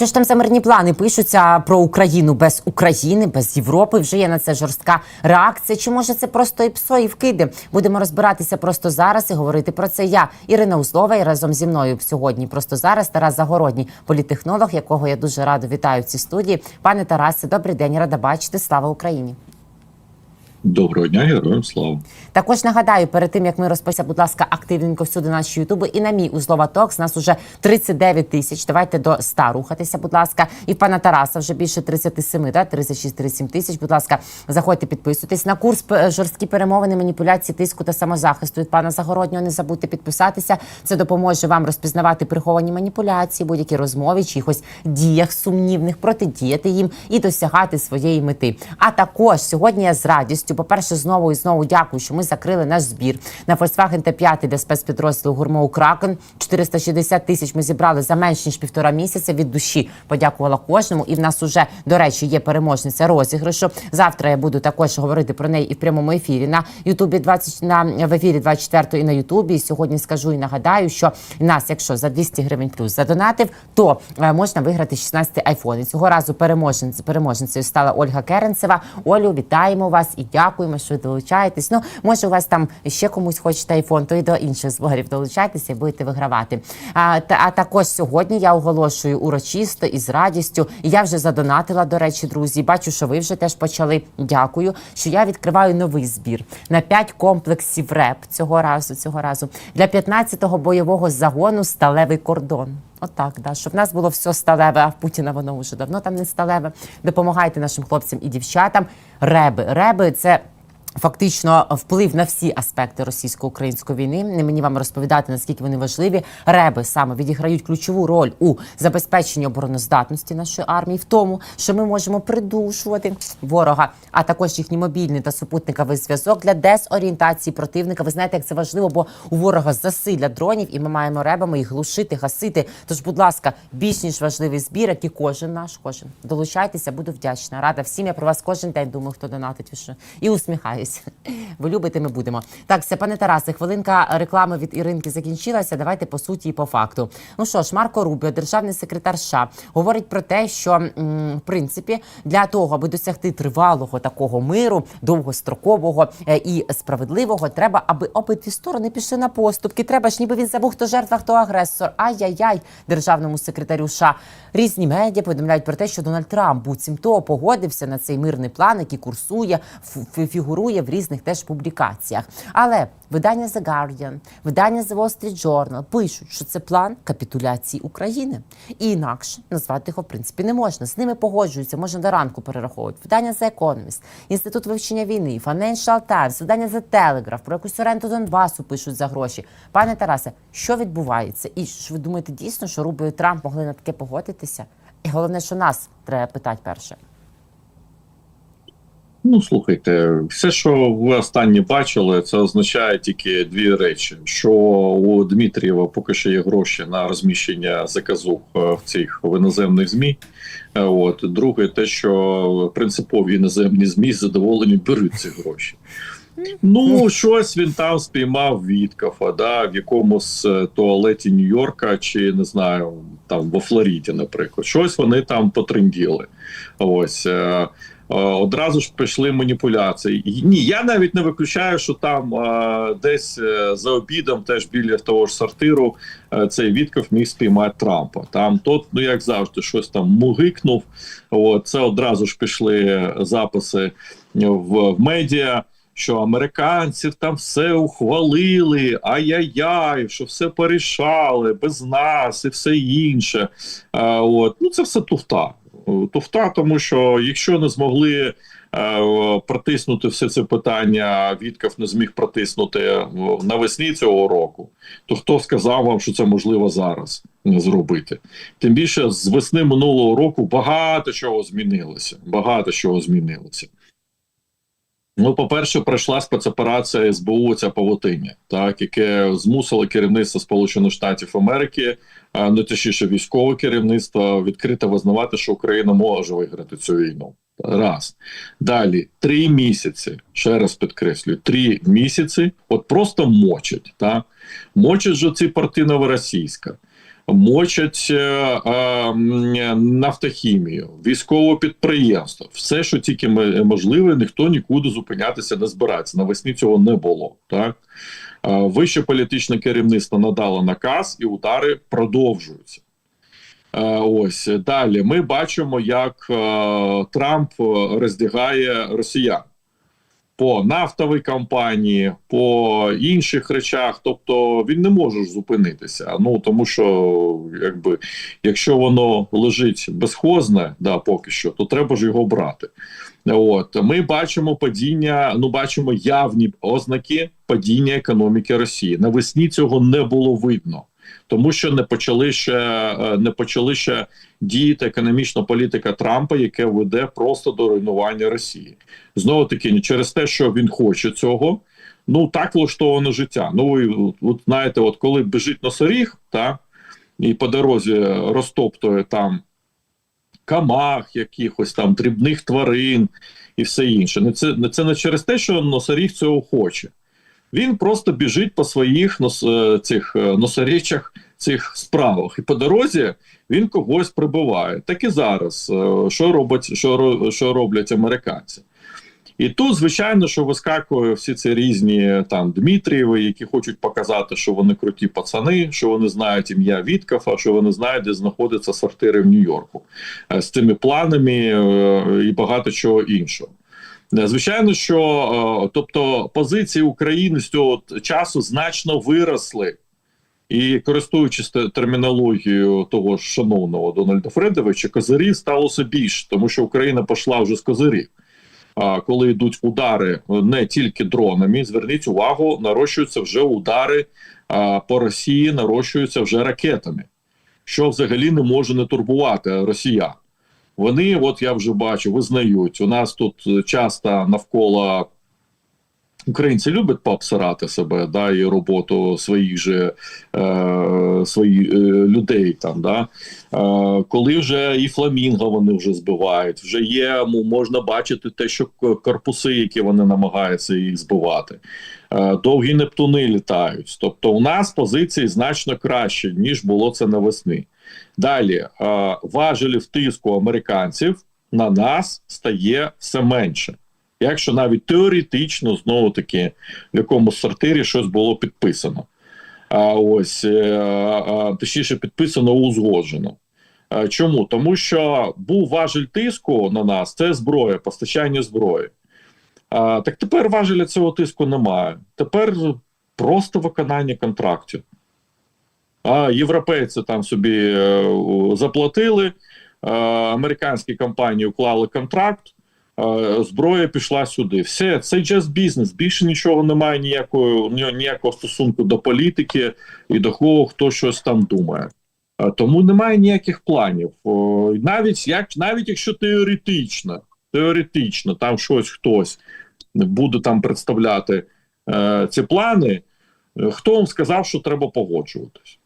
Що ж там за мирні плани пишуться про Україну без України, без Європи? Вже є на це жорстка реакція. Чи може це просто і псо, і вкиди? Будемо розбиратися просто зараз і говорити про це. Я Ірина Узлова і разом зі мною сьогодні. Просто зараз Тарас Загородній, політехнолог, якого я дуже радо вітаю в цій студії. Пане Тарасе, добрий день, рада бачити. Слава Україні. Доброго дня, героям слава. Також нагадаю, перед тим як ми розписся, будь ласка, активненько всюди наші ютуби і на мій узлова Токс. Нас уже 39 тисяч. Давайте до 100 рухатися, будь ласка. І в пана Тараса вже більше 37, да? 36-37 тисяч. Будь ласка, заходьте, підписуйтесь на курс жорсткі перемовини, маніпуляції, тиску та самозахисту від пана Загороднього. Не забудьте підписатися. Це допоможе вам розпізнавати приховані маніпуляції, будь-які розмови, чихось діях сумнівних, протидіяти їм і досягати своєї мети. А також сьогодні я з радістю, по-перше, знову і знову дякую, що ми закрили наш збір на Volkswagen Т5 для спецпідрозділу Гурмоу Кракен. 460 тисяч ми зібрали за менш ніж півтора місяця. Від душі подякувала кожному. І в нас уже, до речі, є переможниця розіграшу. Завтра я буду також говорити про неї і в прямому ефірі на Ютубі 20, на в ефірі 24 і на Ютубі. І сьогодні скажу і нагадаю, що нас, якщо за 200 гривень плюс задонатив, то е, можна виграти 16 айфон. І цього разу переможницею переможницею стала Ольга Керенцева. Олю, вітаємо вас і дякуємо, що ви долучаєтесь. Ну, може, у вас там ще комусь хочете айфон, то і до інших зборів долучайтеся будете вигравати. А, та, а також сьогодні я оголошую урочисто і з радістю. Я вже задонатила, до речі, друзі. Бачу, що ви вже теж почали. Дякую, що я відкриваю новий збір на 5 комплексів РЕП цього разу. Цього разу для 15-го бойового загону сталевий кордон. Отак, да, щоб в нас було все сталеве, а в Путіна воно вже давно там не сталеве. Допомагайте нашим хлопцям і дівчатам. Реби. Реби це. Фактично вплив на всі аспекти російсько-української війни. Не мені вам розповідати наскільки вони важливі. Реби саме відіграють ключову роль у забезпеченні обороноздатності нашої армії, в тому, що ми можемо придушувати ворога, а також їхній мобільний та супутниковий зв'язок для дезорієнтації противника. Ви знаєте, як це важливо, бо у ворога засилля дронів, і ми маємо ребами їх глушити, гасити. Тож, будь ласка, більш ніж важливий збір, як і кожен наш, кожен долучайтеся, буду вдячна. Рада всім. Я про вас кожен день думаю, хто донатить ви що. І усміхаюся. Ви любите, ми будемо. Так, все, пане Тарасе, хвилинка реклами від Іринки закінчилася. Давайте по суті і по факту. Ну що ж, Марко Рубіо, державний секретар США, говорить про те, що в принципі для того, аби досягти тривалого такого миру, довгострокового е, і справедливого, треба, аби обидві сторони пішли на поступки. Треба ж, ніби він забув, хто жертва, хто агресор. Ай-яй-яй, державному секретарю США. Різні медіа повідомляють про те, що Дональд Трамп буцімто погодився на цей мирний план, який курсує, ф- фігурує в різних теж публікаціях. Але видання The Guardian, видання The Wall Street Journal пишуть, що це план капітуляції України. І інакше назвати його в принципі не можна. З ними погоджуються, можна до ранку перераховувати. Видання The Economist, Інститут вивчення війни, Financial Times, видання The Telegraph, про якусь оренду Донбасу пишуть за гроші. Пане Тарасе, що відбувається? І ж ви думаєте дійсно, що Рубio і Трамп могли на таке погодитися? І головне, що нас треба питати перше. Ну слухайте, все, що ви останні бачили, це означає тільки дві речі: що у Дмитрієва поки що є гроші на розміщення заказу в цих в іноземних змі. Е, От друге, те, що принципові іноземні змі з задоволенням беруть ці гроші. Ну, щось він там спіймав Віткафа, да, в якомусь е, туалеті Нью-Йорка, чи не знаю, там во Флориді, наприклад. Щось вони там потренділи. Ось. Е, Одразу ж пішли маніпуляції. Ні, я навіть не виключаю, що там е, десь е, за обідом, теж біля того ж сортиру, цей Вітков міг спіймати Трампа. Там тот, ну як завжди, щось там мугикнув. От, це одразу ж пішли записи в, в медіа що американців там все ухвалили, ай-яй-яй, що все порішали без нас і все інше. А, от. Ну це все туфта. Туфта, тому що якщо не змогли е, протиснути все це питання, Вітков не зміг протиснути е, навесні цього року, то хто сказав вам, що це можливо зараз зробити? Тим більше з весни минулого року багато чого змінилося. Багато чого змінилося. Ну, по-перше, пройшла спецоперація СБУ ця павутиння, так яке змусило керівництво Сполучених Штатів Америки, ну точніше, військове керівництво відкрито визнавати, що Україна може виграти цю війну. Раз далі три місяці. Ще раз підкреслюю, три місяці. От просто мочать. Так? Мочать же ці партії новоросійська. Мочать е, е, нафтохімію, військове підприємство, все, що тільки можливе, ніхто нікуди зупинятися не збирається. Навесні цього не було. Так Е, вище політичне керівництво надало наказ, і удари продовжуються. Ось далі ми бачимо, як Трамп роздягає росіян по нафтовій компанії, по інших речах. Тобто він не може зупинитися. Ну тому що, якби, якщо воно лежить безхозне, да, поки що, то треба ж його брати. От ми бачимо падіння, ну бачимо явні ознаки падіння економіки Росії. Навесні цього не було видно. Тому що не почали ще е, не почали ще діяти економічна політика Трампа, яке веде просто до руйнування Росії. Знову таки, не через те, що він хоче цього. Ну так влаштоване життя. Ну ви от, знаєте, от коли біжить носоріг, та і по дорозі розтоптує там камах, якихось там дрібних тварин і все інше. Не це, не це не через те, що носоріг цього хоче. Він просто біжить по своїх нос, е, цих е, носорічах, цих справах, і по дорозі він когось прибиває. Так і зараз, е, що робить, що, що роблять американці. І тут, звичайно, що вискакує всі ці різні там Дмитрієви, які хочуть показати, що вони круті пацани, що вони знають ім'я Віткафа, що вони знають, де знаходяться сортири в Нью-Йорку з цими планами і багато чого іншого. Е, Звичайно, що е, тобто позиції України з цього часу значно виросли. І користуючись термінологією того ж шановного Дональда Фредовича, козирів сталося більше, тому що Україна пішла вже з козирів. А коли йдуть удари е, не тільки дронами, зверніть увагу, нарощуються вже удари а, по Росії, нарощуються вже ракетами, що взагалі не може не турбувати росіян. Вони, от я вже бачу, визнають. У нас тут часто навколо українці люблять пообсирати себе, да, і роботу своїх же е, своїх е, людей там. Да. Е, коли вже і фламінго вони вже збивають, вже є, можна бачити те, що корпуси, які вони намагаються їх збивати. Е, довгі нептуни літають. Тобто, у нас позиції значно краще, ніж було це навесни. Далі е, важелів тиску американців на нас стає все менше. Якщо навіть теоретично знову таки в якомусь сортирі щось було підписано. А ось е, точніше підписано узгоджено. Чому? Тому що був важель тиску на нас, це зброя, постачання зброї. А, так тепер важеля цього тиску немає. Тепер просто виконання контрактів. А європейці там собі е, заплатили, е, американські компанії уклали контракт, е, зброя пішла сюди. Все, це just бізнес. Більше нічого немає ніякого, ніякого стосунку до політики і до кого хто щось там думає. Тому немає ніяких планів. Навіть як навіть якщо теоретично, теоретично там щось хтось буде там представляти е, ці плани, хто вам сказав, що треба погоджуватись?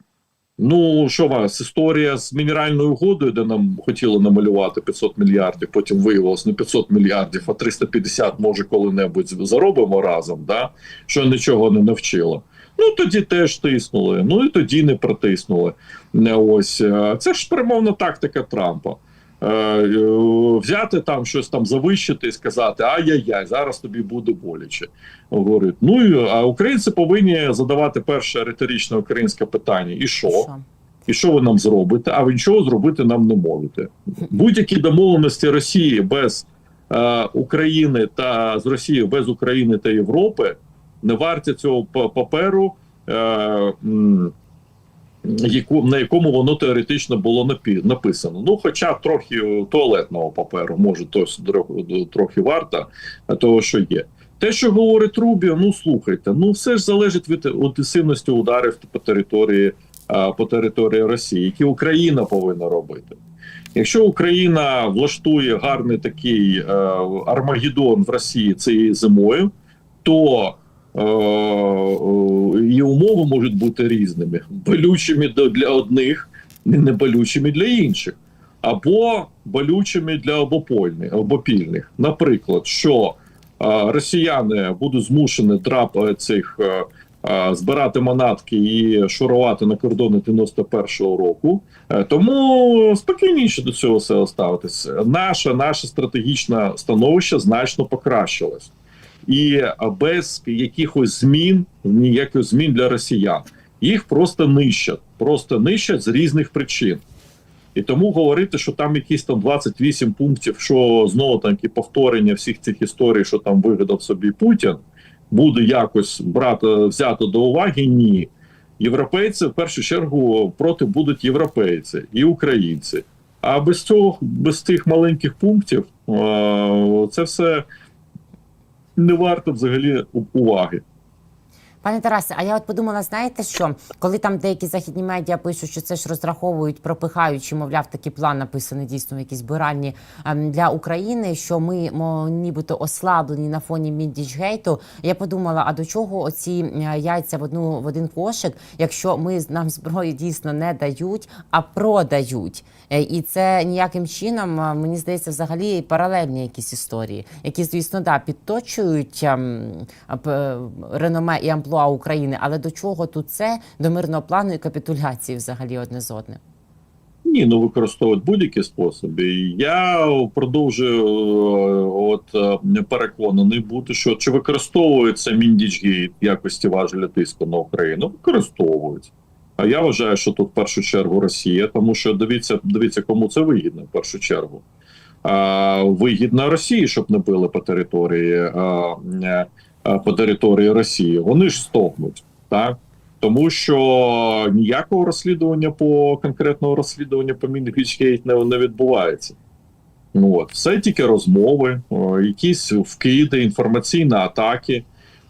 Ну, що вас, історія з мінеральною угодою, де нам хотіли намалювати 500 мільярдів, потім виявилось не 500 мільярдів, а 350, може, коли-небудь заробимо разом, да? що нічого не навчило. Ну, тоді теж тиснули, ну і тоді не протиснули. Не Ось е, це ж перемовна тактика Трампа. Е, е, Взяти там щось там завищити і сказати: ай-яй-яй, зараз тобі буде боляче. Говорить, ну а українці повинні задавати перше риторичне українське питання: і що? І що ви нам зробите? А ви нічого зробити нам не можете. Будь-які домовленості Росії без е, України та з Росією без України та Європи не варті цього паперу, е, на якому воно теоретично було написано. Ну, хоча трохи туалетного паперу, може, то трохи, варто того, що є. Те, що говорить Рубіо, ну слухайте, ну все ж залежить від інтенсивності ударів по території по території Росії, які Україна повинна робити. Якщо Україна влаштує гарний такий е, Армагеддон в Росії цією зимою, то і умови можуть бути різними, болючими для одних, не болючими для інших, або болючими для обопольних, обопільних. Наприклад, що е, росіяни будуть змушені драп е, цих е, е, збирати манатки і шурувати на кордони 91-го року. Е, Тому спокійніше до цього все ставитися. Наше, наше стратегічне становище значно покращилось. І е, без якихось змін, ніяких змін для росіян, їх просто нищать, просто нищать з різних причин. І тому говорити, що там якісь там 28 пунктів, що знову таки повторення всіх цих історій, що там вигадав собі Путін, буде якось брати взято до уваги. Ні. Європейці в першу чергу проти будуть європейці і українці. А без цього, без цих маленьких пунктів, е, це все не варто взагалі уваги. Пане Тарасе, а я от подумала, знаєте що? Коли там деякі західні медіа пишуть, що це ж розраховують, пропихаючи, мовляв, такий план написаний дійсно в якісь биральні ем, для України, що ми мо, нібито ослаблені на фоні Міндічгейту. Я подумала, а до чого оці е, яйця в одну в один кошик, якщо ми нам зброю дійсно не дають, а продають. Е, І це ніяким чином, е, мені здається, взагалі паралельні якісь історії, які, звісно, да, підточують ем, п- реноме і амплуа України. Але до чого тут це? До мирного плану і капітуляції взагалі одне з одним. Ні, ну використовують будь-які способи. Я продовжую е, от е, переконаний бути, що чи використовується Міндічгейт в якості важеля тиску на Україну? Використовують. А я вважаю, що тут в першу чергу Росія, тому що дивіться, дивіться, кому це вигідно в першу чергу. А, вигідно Росії, щоб не били по території а, по території Росії. Вони ж стогнуть, так? Тому що ніякого розслідування по конкретного розслідування по Мінгічгейт не, не відбувається. Ну от все тільки розмови, якісь вкиди, інформаційні атаки.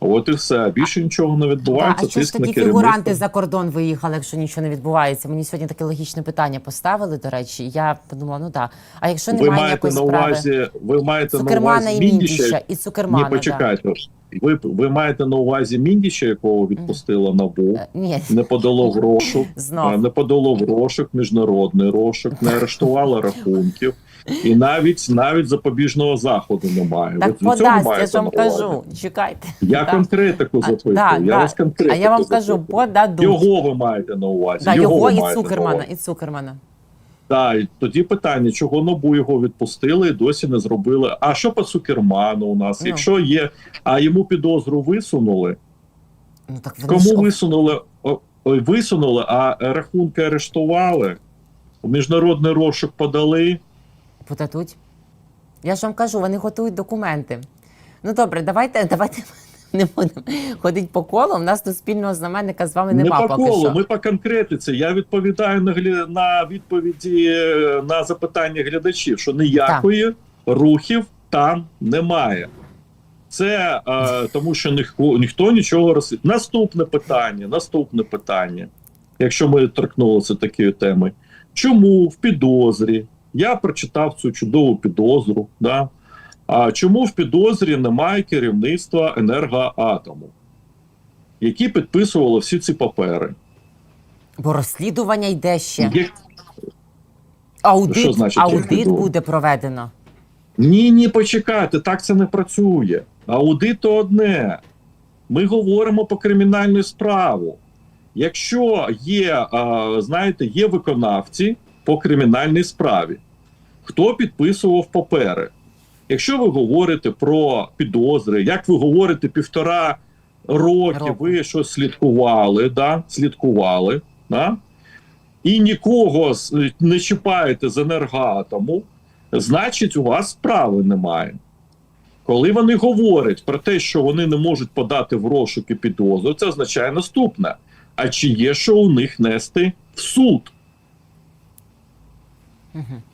От і все. Більше нічого не відбувається. а що ж тоді фігуранти за кордон виїхали, якщо нічого не відбувається? Мені сьогодні таке логічне питання поставили. До речі, я подумала, ну так. А якщо Ви маєте на справи увазі, ви маєте на увазі і Міндіща, і Цукермана. Ні, почекайте. Ви, ви маєте на увазі Міндіща, якого відпустила НАБУ, Е, Ні, не подало в розшук, знов. не подало в розшук, міжнародний розшук, не арештувало рахунків, і навіть навіть запобіжного заходу немає. Так подасть, я вам кажу. Чекайте. Я конкретику запитую. да, я да. вас конкретику А я вам кажу, подадуть. Його ви маєте на увазі. Да, його, його і Цукермана, і Цукермана. Так, і тоді питання, чого НАБУ його відпустили і досі не зробили. А що по Цукерману у нас? Ну. Якщо є, а йому підозру висунули, Ну так кому ж висунули, висунули, а рахунки арештували, у міжнародний розшук подали. Подадуть. Я ж вам кажу, вони готують документи. Ну добре, давайте, давайте не будемо ходити по колу. У нас тут спільного знаменника з вами Не по поки колу, що. ми по конкретиці. Я відповідаю на, на відповіді е, на запитання глядачів, що ніякої рухів там немає. Це е, тому, що ніхто, ніхто нічого роз... Наступне питання. Наступне питання. Якщо ми торкнулися такої теми, чому в підозрі? Я прочитав цю чудову підозру. Да? А чому в підозрі немає керівництва енергоатому, які підписували всі ці папери? Бо розслідування йде ще. Є... Аудит, Що значить аудит буде проведено. Ні, ні, почекайте, так це не працює. Аудит то одне. Ми говоримо по кримінальну справу. Якщо є, а, знаєте, є виконавці по кримінальній справі, хто підписував папери? Якщо ви говорите про підозри, як ви говорите, півтора роки Року. ви щось слідкували, да? слідкували, да? і нікого не чіпаєте з енергоатому, значить, у вас справи немає. Коли вони говорять про те, що вони не можуть подати в розшук і підозру, це означає наступне: а чи є що у них нести в суд?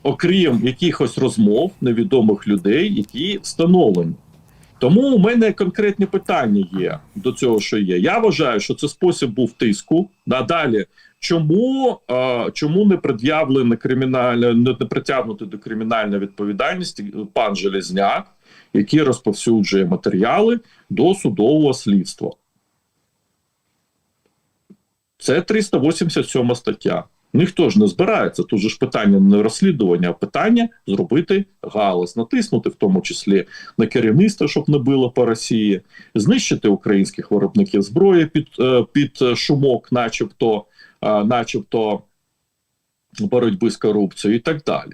Окрім якихось розмов невідомих людей, які встановлені. Тому у мене конкретні питання є до цього, що є. Я вважаю, що це спосіб був тиску. Надалі, чому, е, чому не пред'явлене кримінальне, не не притягнути до кримінальної відповідальності пан Железняк, який розповсюджує матеріали до судового слідства? Це 387 стаття. Ніхто ж не збирається. Тут же ж питання не розслідування, а питання зробити галас, натиснути в тому числі на керівництво, щоб не било по Росії, знищити українських виробників зброї під, е, під шумок, начебто, е, начебто боротьби з корупцією і так далі.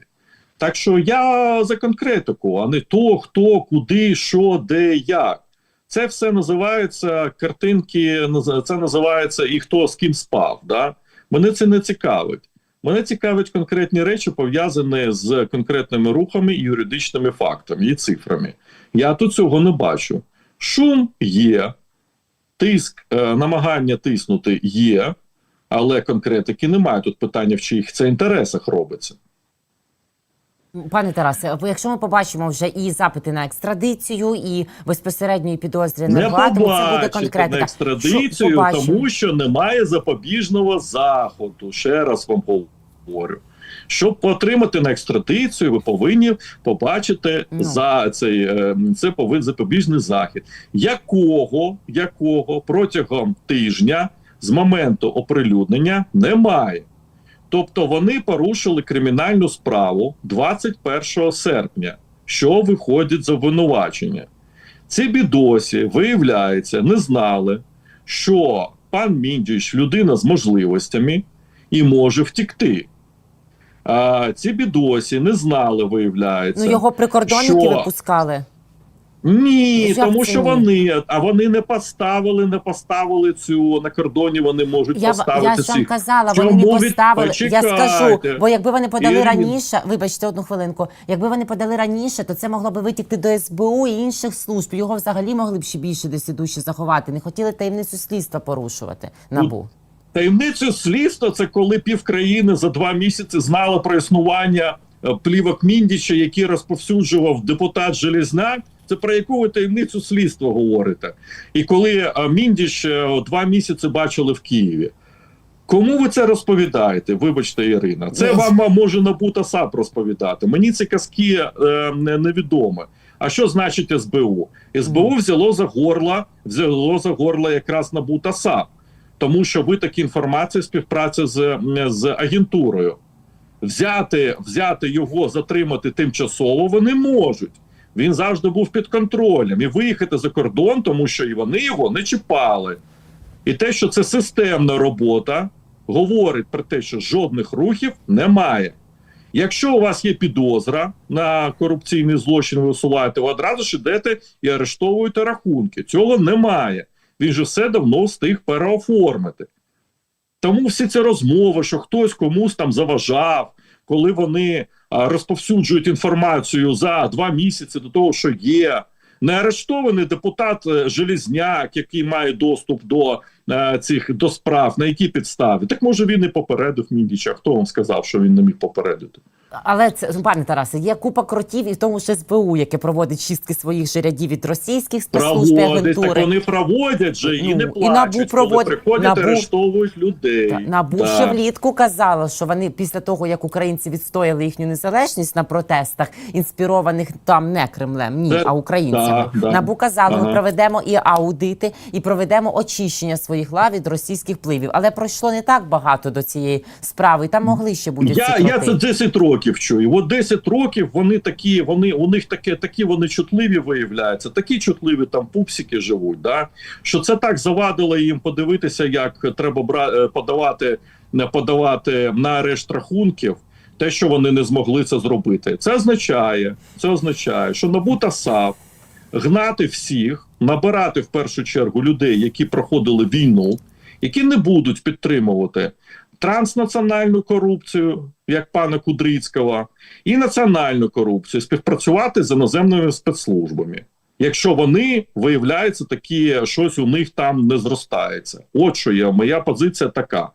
Так що я за конкретику, а не то, хто, куди, що, де, як. Це все називається картинки, це називається і хто з ким спав. Да? Мене це не цікавить. Мене цікавить конкретні речі, пов'язані з конкретними рухами і юридичними фактами і цифрами. Я тут цього не бачу. Шум є, тиск, е, намагання тиснути є, але конкретики немає. Тут питання, в чиїх це інтересах робиться. Пане Тарасе, якщо ми побачимо вже і запити на екстрадицію, і безпосередньої підозри на владу, це буде конкретика. на екстрадицію, Що побачимо? тому що немає запобіжного заходу. Ще раз вам говорю. Щоб отримати на екстрадицію, ви повинні побачити Ну. за цей е, це повинен запобіжний захід, якого, якого протягом тижня з моменту оприлюднення немає. Тобто вони порушили кримінальну справу 21 серпня, що виходить з обвинувачення. Ці бідосі, виявляється, не знали, що пан Міндіч людина з можливостями і може втікти. А, ці бідосі не знали, виявляється. Ну його прикордонники що- випускали. Ні, Як тому це що ні? вони, а вони не поставили, не поставили цю на кордоні. Вони можуть Я, поставити я ж вам ці. казала, Чому вони не від- поставили. Я скажу, Почекайте. бо якби вони подали Ірина. раніше, вибачте одну хвилинку. Якби вони подали раніше, то це могло би витікти до СБУ і інших служб. Його взагалі могли б ще більше десь і заховати. Не хотіли таємницю слідства порушувати. Набу. Таємницю слідства це коли півкраїни за два місяці знало про існування е, плівок Міндіча, які розповсюджував депутат Железняк. Це про яку ви таємницю слідства говорите? І коли е, Міндіч е, два місяці бачили в Києві. Кому ви це розповідаєте? Вибачте, Ірина. Це вам може Набута САП розповідати. Мені ці казки е, не- невідомі. А що значить СБУ? СБУ взяло за горло, взяло за горло якраз Набута САП тому що виток інформації співпраця з, з агентурою. Взяти, взяти його, затримати тимчасово вони можуть. Він завжди був під контролем і виїхати за кордон, тому що і вони його не чіпали. І те, що це системна робота, говорить про те, що жодних рухів немає. Якщо у вас є підозра на корупційний злочин, ви усуваєте, ви одразу ж ідете і арештовуєте рахунки. Цього немає. Він же все давно встиг переоформити. Тому всі ці розмови, що хтось комусь там заважав, коли вони розповсюджують інформацію за два місяці до того, що є. Не арештований депутат е, Желізняк, який має доступ до е, цих до справ, на якій підставі. Так може він і попередив Міндіча. Хто вам сказав, що він не міг попередити? Але це ну, пане Тарасе, є купа кротів, і в тому ж СБУ, яке проводить чистки своїх же рядів від російських спецслужб і так агентури. вони проводять же і Ну, не і плачуть. НАБУ коли приходять, НАБУ- арештовують людей. Та, НАБУ Да. ще влітку казала, що вони після того, як українці відстояли їхню незалежність на протестах, інспірованих там не Кремлем, ні, Це- а українцями. да, да. НАБУ казала, ми проведемо і аудити, і проведемо очищення своїх лав від російських впливів. Але пройшло не так багато до цієї справи. і Там могли ще бути Я, ці я це 10 років чую. От 10 років вони такі, вони у них таке, такі вони чутливі виявляються, такі чутливі там пупсики живуть. Да? Що це так завадило їм подивитися, як треба бра... е, подавати, подавати на арешт рахунків. Те, що вони не змогли це зробити, це означає, це означає, що набута САП гнати всіх, набирати в першу чергу людей, які проходили війну, які не будуть підтримувати транснаціональну корупцію, як пана Кудрицького, і національну корупцію, співпрацювати з іноземними спецслужбами. Якщо вони виявляються такі, щось у них там не зростається. От що є моя позиція така.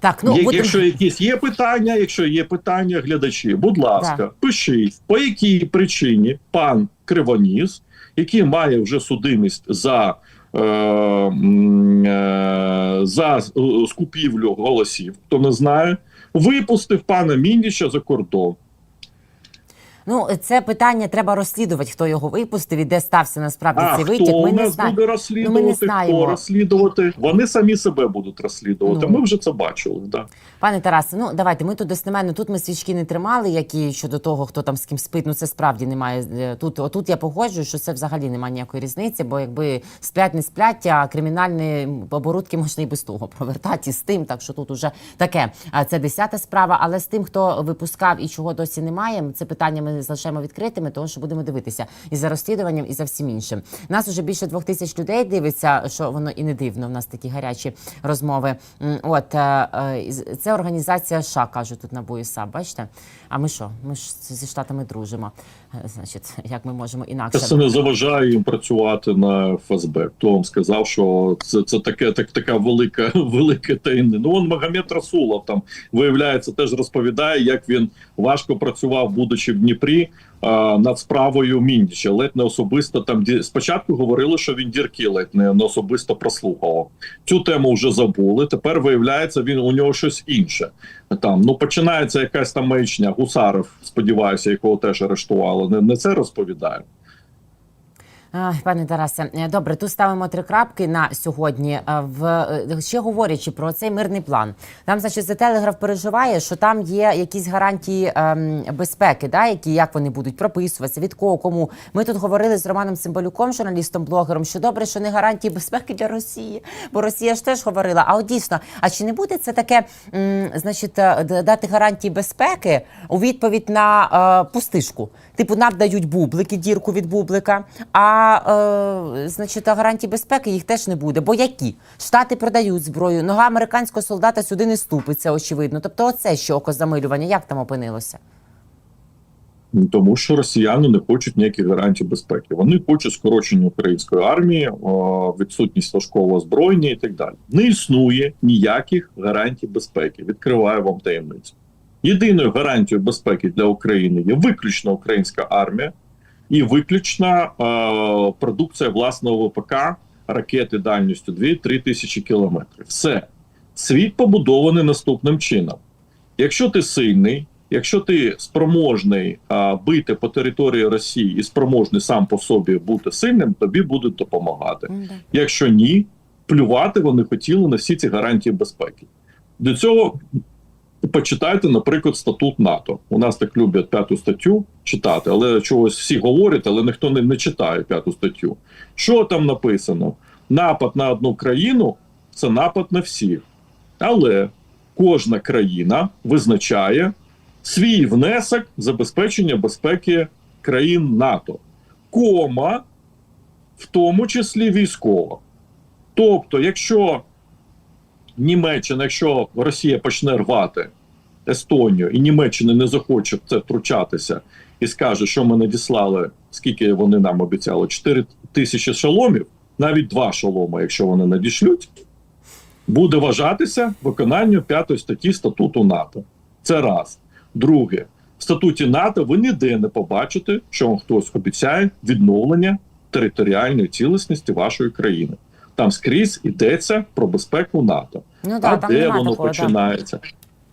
Так, ну Є- будемо- Якщо якісь є питання, якщо є питання, глядачі, будь ласка, Да. пишіть, по якій причині пан Кривоніс, який має вже судимість за, за е, скупівлю голосів, хто не знає, випустив пана Міндіча за кордон. Ну, це питання треба розслідувати, хто його випустив і де стався насправді А цей витік. Ми не нас знаємо. буде Ну, розслідувати? ми не знаємо. Хто розслідувати? Вони самі себе будуть розслідувати. Ну. Ми вже це бачили. Да. Пане Тарасе, ну давайте ми тут достеменно. Тут ми свічки не тримали, які щодо того, хто там з ким спить. Ну це справді немає. е, Тут отут я погоджую, що це взагалі немає ніякої різниці, бо якби сплять, не сплять, а кримінальні оборудки можна і без того провертати і з тим. Так що тут уже таке. А це десята справа. Але з тим, хто випускав і чого досі немає, це питання ми залишаємо відкритими, тому що будемо дивитися і за розслідуванням, і за всім іншим. Нас уже більше двох тисяч людей дивиться, що воно і не дивно. В нас такі гарячі розмови. От е, е, це організація США, кажуть тут на БУІСА. Бачите? А ми що? Ми ж зі штатами дружимо. Е, Значить, як ми можемо інакше? Це не заважає їм працювати на ФСБ. Хто вам сказав, що це, це таке, так, така велика, велика таємниця. Ну, он Магомед Расулов там виявляється, теж розповідає, як він важко працював, будучи в Дніпрі а, над справою Міндіча. Ледь не особисто там спочатку говорили, що він дірки ледь не особисто прослухав. Цю тему вже забули. Тепер виявляється, він у нього щось інше. Там ну починається якась там маячня. Гусаров, сподіваюся, якого теж арештували. Не, не це розповідає. Пане Тарасе, е, добре, тут ставимо три крапки на сьогодні. Е, В е, ще говорячи про цей мирний план, там, значить, за телеграф переживає, що там є якісь гарантії ем, безпеки, да, які як вони будуть прописуватися, від кого кому. Ми тут говорили з Романом Цимбалюком, журналістом, блогером, що добре, що не гарантії безпеки для Росії, бо Росія ж теж говорила. А от дійсно, а чи не буде це таке, м, значить, дати гарантії безпеки у відповідь на е, пустишку? Типу, нам дають бублики, дірку від бублика. А е, значить, гарантій безпеки їх теж не буде. Бо які? Штати продають зброю, нога американського солдата сюди не ступиться, очевидно. Тобто, оце що окозамилювання, як там опинилося? Ну, Тому що росіяни не хочуть ніяких гарантій безпеки. Вони хочуть скорочення української армії, відсутність важкого озброєння і так далі. Не існує ніяких гарантій безпеки. Відкриваю вам таємницю. Єдиною гарантією безпеки для України є виключно українська армія і виключна е, продукція власного ВПК, ракети дальністю 2-3 тисячі кілометрів. Все. Світ побудований наступним чином. Якщо ти сильний, якщо ти спроможний а, бити по території Росії і спроможний сам по собі бути сильним, тобі будуть допомагати. Якщо ні, плювати вони хотіли на всі ці гарантії безпеки. До цього почитайте, наприклад, статут НАТО. У нас так люблять п'яту статтю читати, але чогось всі говорять, але ніхто не, не читає п'яту статтю. Що там написано? Напад на одну країну це напад на всіх. Але кожна країна визначає свій внесок в забезпечення безпеки країн НАТО, кома, в тому числі військова. Тобто, якщо Німеччина, якщо Росія почне рвати Естонію, і Німеччина не захоче в це втручатися і скаже, що ми надіслали, скільки вони нам обіцяли, 4 тисячі шоломів, навіть два шолома, якщо вони надішлють, буде вважатися виконанням п'ятої статті статуту НАТО. Це раз. Друге, в статуті НАТО ви ніде не побачите, що вам хтось обіцяє відновлення територіальної цілісності вашої країни. Там скрізь йдеться про безпеку НАТО. Ну а там де воно такого. Да.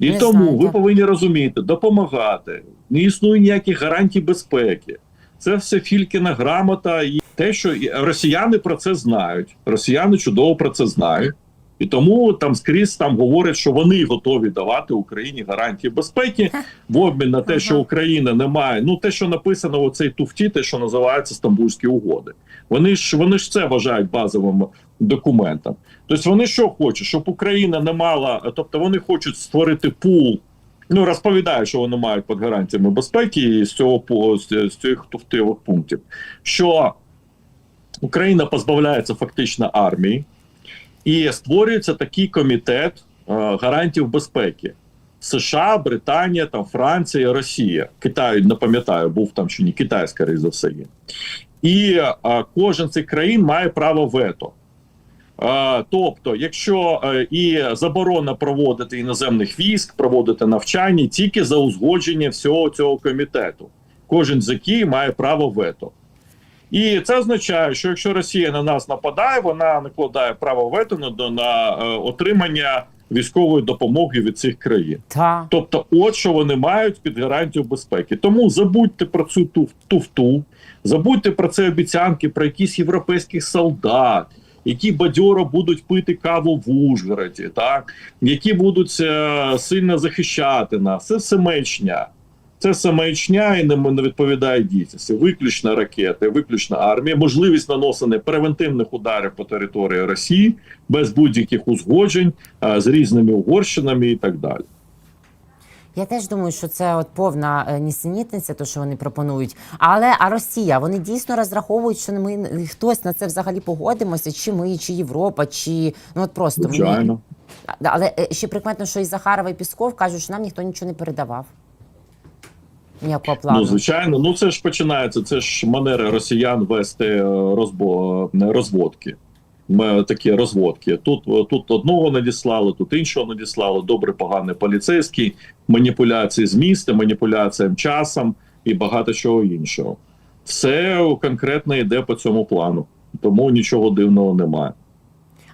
І Не тому знаю, ви так. повинні розуміти, допомагати. Не існує ніяких гарантій безпеки. Це все фількіна грамота, і те, що росіяни про це знають. Росіяни чудово про це знають. І тому там скрізь там говорять, що вони готові давати Україні гарантії безпеки в обмін на те, що Україна не має. Ну те, що написано у цій туфті, те, що називається Стамбульські угоди. Вони ж вони ж це вважають базовим документом. Тобто вони що хочуть, щоб Україна не мала, тобто вони хочуть створити пул. Ну розповідають, що вони мають під гарантіями безпеки з цього з цих туфтивих пунктів, що Україна позбавляється фактично армії, і створюється такий комітет е, гарантів безпеки. США, Британія, там Франція, Росія. Китай не пам'ятаю, був там чи ні Китай, скоріше за все є. І е, кожен з цих країн має право вето. Е, тобто, якщо е, і заборона проводити іноземних військ, проводити навчання тільки за узгодження всього цього комітету, кожен з яких має право вето. І це означає, що якщо Росія на нас нападає, вона накладає право вето на, е, отримання військової допомоги від цих країн. Та Тобто, от що вони мають під гарантію безпеки. Тому забудьте про цю туфту, забудьте про це обіцянки про якісь європейських солдат, які бадьоро будуть пити каву в Ужгороді, так які будуть е, сильно захищати нас. Це все маячня. Це все маячня і не, не відповідає дійсності. Виключно ракети, виключно армія, можливість наносення превентивних ударів по території Росії без будь-яких узгоджень е, з різними угорщинами і так далі. я теж думаю, що це от повна е, нісенітниця, то що вони пропонують. Але а Росія, вони дійсно розраховують, що ми хтось на це взагалі погодимося, чи ми, чи Європа, чи ну от просто Звичайно. А, Але е, ще прикметно, що і Захарова, і Пісков кажуть, що нам ніхто нічого не передавав. Ніякого плану. Ну, звичайно, ну це ж починається. Це ж манери росіян вести е, розбо... розводки. Ми такі розводки. Тут, е, тут одного надіслали, тут іншого надіслали. Добре, поганий поліцейський, маніпуляції з містом, маніпуляціям часом і багато чого іншого. Все конкретно йде по цьому плану, тому нічого дивного немає.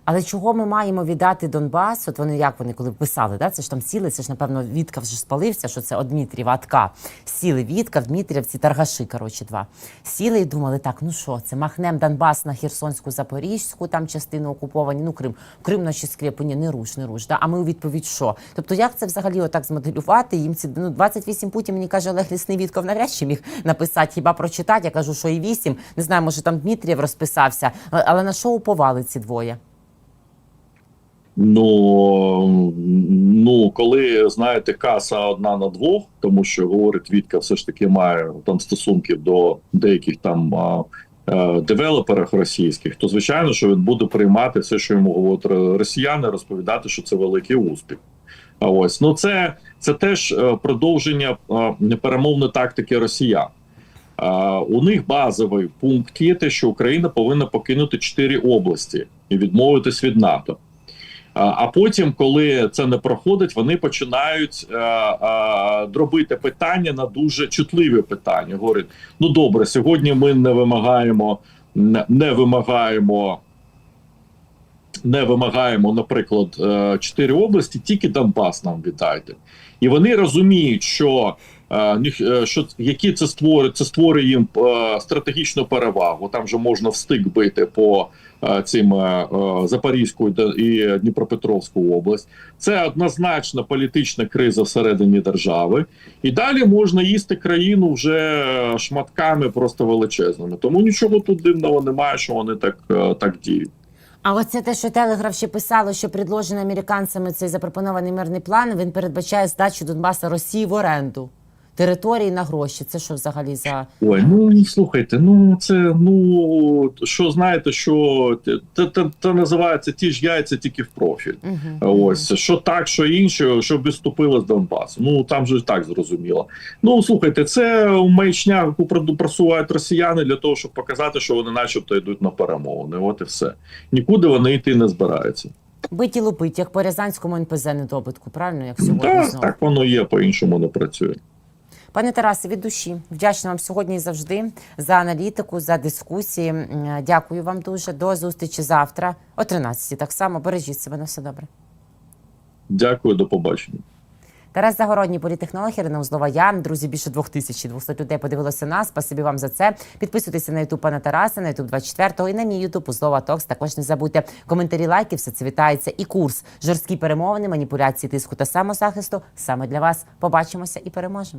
Але чого ми маємо віддати Донбас? От вони як вони коли писали, да? це ж там сіли, це ж напевно Віткав вже спалився, що це от Дмитрієва атка. Сіли Віткав, Дмитрієв, ці таргаши, коротше, два. Сіли і думали, так, ну що, це махнем Донбас на Херсонську, Запорізьку, там частину окуповані, ну Крим, Крим наші скрепи, ні, не руш, не руш. Да? А ми у відповідь що? Тобто, як це взагалі отак змоделювати? Їм ці ну 28 путів, мені каже Олег Лісний Вітков навряд чи міг написати, хіба прочитати. Я кажу, що і 8. Не знаю, може там Дмитрієв розписався. Але на що уповали ці двоє? Ну, ну коли знаєте, каса одна на двох, тому що говорить Вітка, все ж таки має там стосунків до деяких там а, е, девелоперів російських, то звичайно, що він буде приймати все, що йому говорять росіяни, розповідати, що це великий успіх. А ось ну це, це теж е, продовження е, перемовної тактики росіян. А, у них базовий пункт є те, що Україна повинна покинути чотири області і відмовитись від НАТО. А а потім, коли це не проходить, вони починають е, е, дробити питання на дуже чутливі питання. Говорять: ну добре, сьогодні ми не вимагаємо, не, не вимагаємо. Не вимагаємо, наприклад, е, чотири області, тільки Донбас нам віддайте. І вони розуміють, що, що які це створює, це створює їм е, стратегічну перевагу. Там же можна встиг бити по е, цим е, е, Запорізьку і Дніпропетровську область. Це однозначно політична криза всередині держави, і далі можна їсти країну вже шматками просто величезними. Тому нічого тут дивного немає, що вони так, е, так діють. А оце те, що Телеграф ще писало, що предложений американцями цей запропонований мирний план, він передбачає здачу Донбаса Росії в оренду території на гроші. Це що взагалі за Ой, ну слухайте, ну це ну що знаєте, що це, називається ті ж яйця тільки в профіль. угу. Ось що так, що інше, щоб відступили з Донбасу. Ну там же так зрозуміло. Ну слухайте, це маячня, яку просувають росіяни для того, щоб показати, що вони, начебто, йдуть на перемовини. От і все. Нікуди вони йти не збираються. биті лупить, як по Рязанському НПЗ недобитку, правильно, як сьогодні Так, знову. так воно є, по-іншому не працює. Пане Тарасе, від душі вдячна вам сьогодні і завжди за аналітику, за дискусії. Дякую вам дуже. До зустрічі завтра о 13 Так само бережіть себе на все добре. Дякую, до побачення. Тарас Загородній, політехнолог Ірина Узлова. Я друзі, більше 2200 людей подивилося нас. Спасибі вам за це. Підписуйтеся на Ютуб пана Тараса, на Ютуб 24 і на мій Ютуб Узлова Токс. Також не забудьте коментарі, лайки. Все це вітається. І курс жорсткі перемовини, маніпуляції, тиску та самозахисту саме для вас. Побачимося і переможемо.